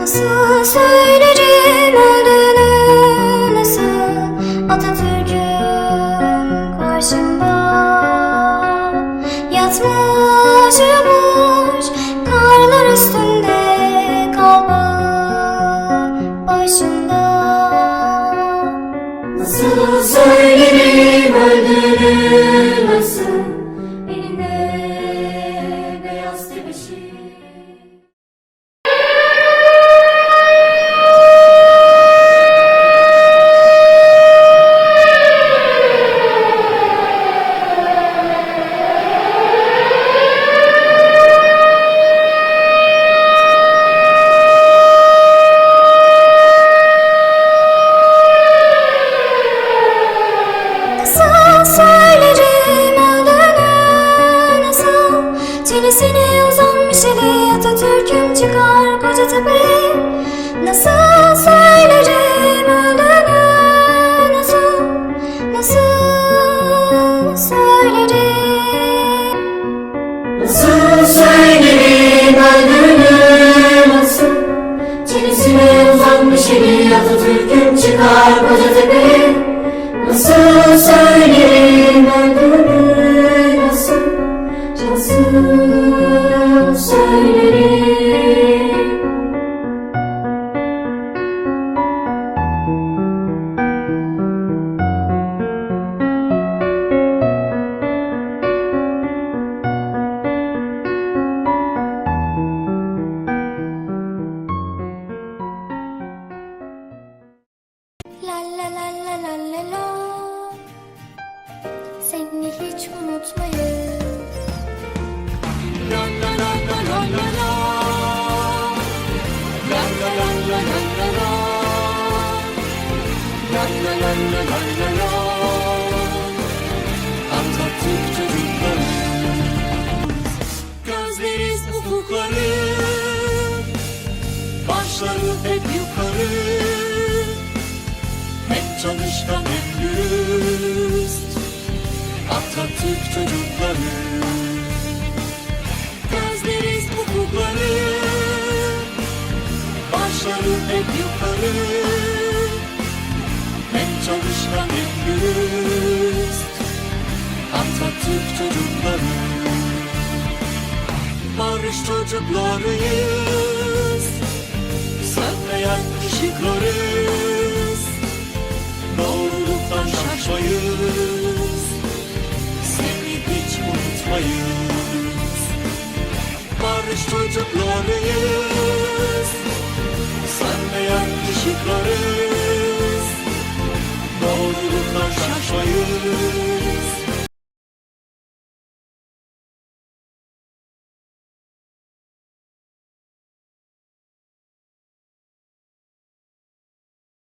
Nasıl söylerim öldüğünü nasıl Atatürk'üm karşımda Yatmış uyumuş karlar üstünde kalba başımda Nasıl söylerim öldüğünü nasıl Atatürk'üm çıkar koca tepeye Nasıl söylerim öldüğünü nasıl Nasıl söylerim? Nasıl söylerim öldüğünü nasıl? Çenesine uzanmış eli Atatürk'üm çıkar koca tepeye Nasıl söylerim hiç unutmayız La la la la la la la La la la la la la la La la la la la la la Atatürk çocukları Gözleriz ufukları Başları hep yukarı. Hem çalışkan Atatürk çocukları. Gözleriz ufukları. Başları hep yukarı. Hem çalışkan hem dürüst. Atatürk çocukları. Barış çocuklarıyız. Sönmeyen ışıklarız you.